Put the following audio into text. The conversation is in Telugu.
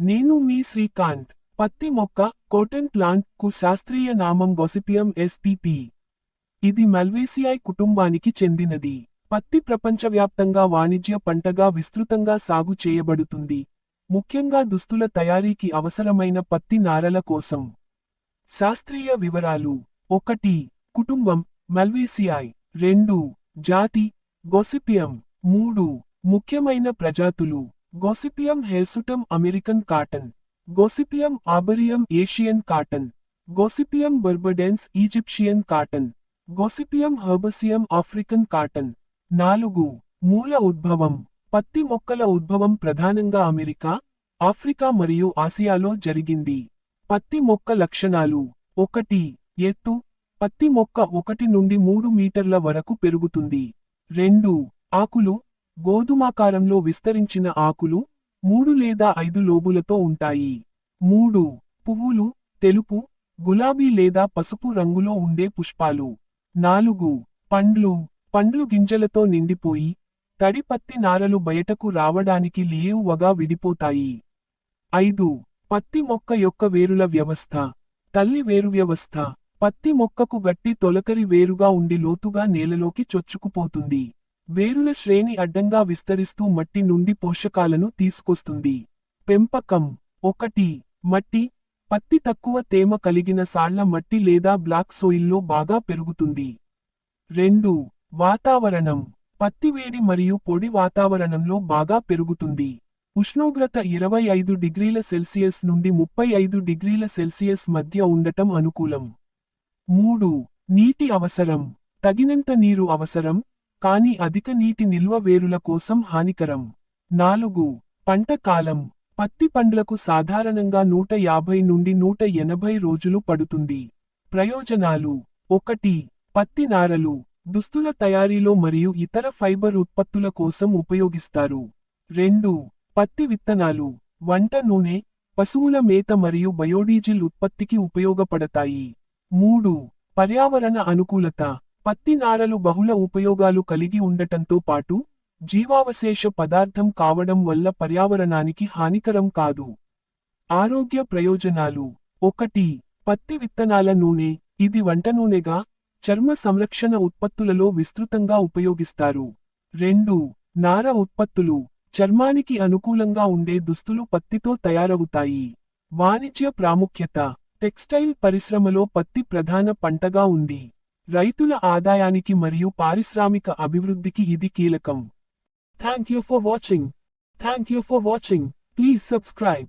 నేను మీ శ్రీకాంత్ పత్తి మొక్క కోటన్ ప్లాంట్కు శాస్త్రీయ నామం గొసిపియం ఎస్పిపి. ఇది మల్వేసియాయ్ కుటుంబానికి చెందినది. పత్తి ప్రపంచవ్యాప్తంగా వాణిజ్య పంటగా విస్తృతంగా సాగు చేయబడుతుంది. ముఖ్యంగా దుస్తుల తయారీకి అవసరమైన పత్తి నారల కోసం. శాస్త్రీయ వివరాలు. ఒకటి కుటుంబం మల్వేసియాయ్ రెండు జాతి గొసిపియం. మూడు ముఖ్యమైన ప్రజాతులు. గోసిపియం హేసుటం American cotton. గోసిపియం ఆబరియం Asian cotton. గోసిపియం బర్బడెన్స్ Egyptian cotton. గోసిపియం హర్బసియం African cotton. నాలుగు. మూల ఉద్భవం. పత్తి మొక్కల ఉద్భవం ప్రధానంగా అమెరికా ఆఫ్రికా మరియు ఆసియాలో జరిగింది. పత్తి మొక్క లక్షణాలు. ఒకటి. ఎత్తు. పత్తి మొక్క ఒకటి నుండి మూడు మీటర్ల వరకు పెరుగుతుంది. రెండు. ఆకులు. గోధుమాకారంలో విస్తరించిన ఆకులు మూడు లేదా ఐదు లోబులతో ఉంటాయి. మూడు పువ్వులు తెలుపు గులాబీ లేదా పసుపు రంగులో ఉండే పుష్పాలు. నాలుగు పండ్లు పండ్లు గింజలతో నిండిపోయి తడి పత్తి నారలు బయటకు రావడానికి లేవువగా విడిపోతాయి. ఐదు పత్తి మొక్క యొక్క వేరుల వ్యవస్థ. తల్లి వేరు వ్యవస్థ. పత్తి మొక్కకు గట్టి తొలకరి వేరుగా ఉండి లోతుగా నేలలోకి చొచ్చుకుపోతుంది. వేరుల శ్రేణి అడ్డంగా విస్తరిస్తూ మట్టి నుండి పోషకాలను తీసుకొస్తుంది. పెంపకం. ఒకటి. మట్టి. పత్తి తక్కువ తేమ కలిగిన సాళ్ళ మట్టి లేదా బ్లాక్ సోయిల్లో బాగా పెరుగుతుంది. రెండు. వాతావరణం. పత్తి వేడి మరియు పొడి వాతావరణంలో బాగా పెరుగుతుంది. ఉష్ణోగ్రత ఇరవై ఐదు డిగ్రీల సెల్సియస్ నుండి ముప్పై ఐదు డిగ్రీల సెల్సియస్ మధ్య ఉండటం అనుకూలం. మూడు. నీటి అవసరం. తగినంత నీరు అవసరం. కానీ అధిక నీటి నిల్వ వేరుల కోసం హానికరం. నాలుగు. పంట కాలం. పత్తి పండ్లకు సాధారణంగా నూట యాభై నుండి నూట ఎనభై రోజులు పడుతుంది. ప్రయోజనాలు. ఒకటి. పత్తి నారలు. దుస్తుల తయారీలో మరియు ఇతర ఫైబర్ ఉత్పత్తుల కోసం ఉపయోగిస్తారు. రెండు. పత్తి విత్తనాలు. వంట నూనె పశువుల మేత మరియు బయోడీజిల్ ఉత్పత్తికి ఉపయోగపడతాయి. మూడు. పర్యావరణ అనుకూలత. పత్తి నారలు బహుళ ఉపయోగాలు కలిగి ఉండటంతో పాటు జీవావశేష పదార్థం కావడం వల్ల పర్యావరణానికి హానికరం కాదు. ఆరోగ్య ప్రయోజనాలు. ఒకటి. పత్తి విత్తనాల నూనె. ఇది వంట నూనెగా చర్మ సంరక్షణ ఉత్పత్తులలో విస్తృతంగా ఉపయోగిస్తారు. రెండు. నార ఉత్పత్తులు. చర్మానికి అనుకూలంగా ఉండే దుస్తులు పత్తితో తయారవుతాయి. వాణిజ్య ప్రాముఖ్యత. టెక్స్టైల్ పరిశ్రమలో పత్తి ప్రధాన పంటగా ఉంది. రైతుల ఆదాయానికి మరియు పారిశ్రామిక అభివృద్ధికి ఇది కీలకం. Thank you for watching thank you for watching please subscribe